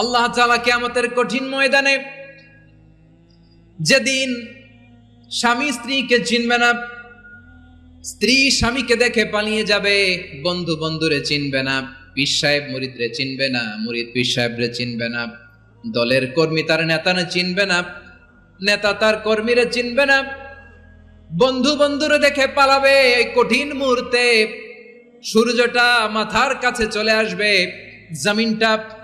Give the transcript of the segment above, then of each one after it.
আল্লাহ তাআলা কিয়ামতের কঠিন ময়দানে যেদিন স্বামী স্ত্রীকে চিনবে না, স্ত্রী স্বামীকে দেখে পালিয়ে যাবে, বন্ধু বন্ধুরে চিনবে না, পীর সাহেব মুরিদরে চিনবে না, মুরিদ পীর সাহেবরে চিনবে না, দলের কর্মী তার নেতারে চিনবে না, নেতা তার কর্মীরা চিনবে না, বন্ধু বন্ধুরে দেখে পালাবে এই কঠিন মুহূর্তে সূর্যটা মাথার কাছে চলে আসবে, জমিনটা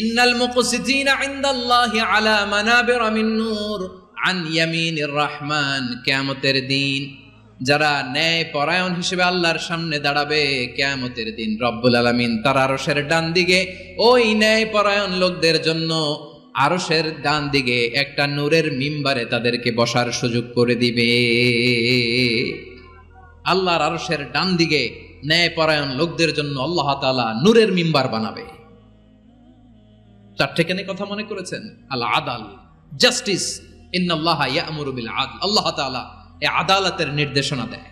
ইন্নাল মুকসিতিনা ইনদাল্লাহি আলা মানাবির মিন নূর আন ইয়ামিনির রহমান। কিয়ামতের দিন যারা ন্যায় পরায়ণ হিসেবে আল্লাহর সামনে দাঁড়াবে, কিয়ামতের দিন রব্বুল আলামিন তার আরশের ডান দিকে ওই ন্যায় পরায়ণ লোকদের জন্য আরশের ডান দিকে একটা নূরের মিম্বারে তাদেরকে বসার সুযোগ করে দিবে। আল্লাহর আরশের ডান দিকে ন্যায় পরায়ণ লোকদের জন্য আল্লাহ তাআলা নূরের মিম্বার বানাবে। চারটে কেন কথা মনে করেছেন? আল আদাল জাস্টিস, ইন্নাল্লাহ ইয়ামুরু বিল আদল আল্লাহ তাআলা এই আদালতের নির্দেশনা দেয়।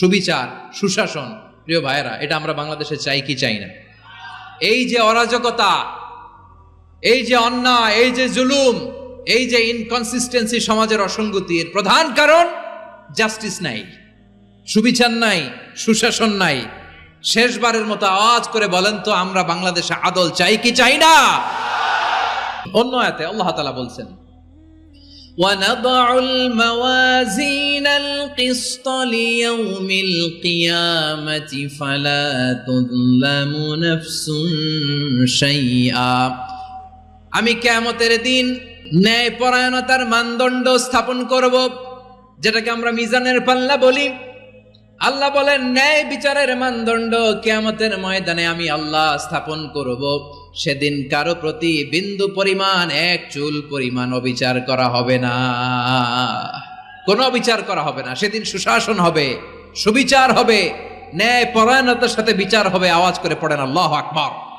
সুবিচার, সুশাসন, প্রিয় ভাইয়েরা, এটা আমরা বাংলাদেশে চাই কি চাই না? এই যে অরাজকতা, এই যে অন্যায়, এই যে জুলুম, এই যে ইনকনসিস্টেন্সি সমাজের অসঙ্গতি এর প্রধান কারণ জাস্টিস নাই, সুবিচার নাই, সুশাসন নাই। শেষবারের মতো আওয়াজ করে বলেন তো, আমরা বাংলাদেশে আদল চাই কি চাই না? অন্য আয়াতে আল্লাহ তাআলা বলছেন ونضع الموازين القسط ليوم القيامة فلا تظلم نفس شيئا আমি কেয়ামতের দিন ন্যায় পরায়ণতার মানদণ্ড স্থাপন করব যেটাকে আমরা মিজানের পাল্লা বলি আল্লাহ বলেন ন্যায় বিচারের মানদণ্ড কেয়ামতের ময়দানে আমি আল্লাহ স্থাপন করব সেদিন কারও প্রতি বিন্দু পরিমাণ, এক চুল পরিমাণ অবিচার করা হবে না। কোনো অবিচার করা হবে না। সেদিন সুশাসন হবে, সুবিচার হবে ন্যায় পরায়ণতার সাথে বিচার হবে। আওয়াজ করে পড়েন, আল্লাহ আকবর।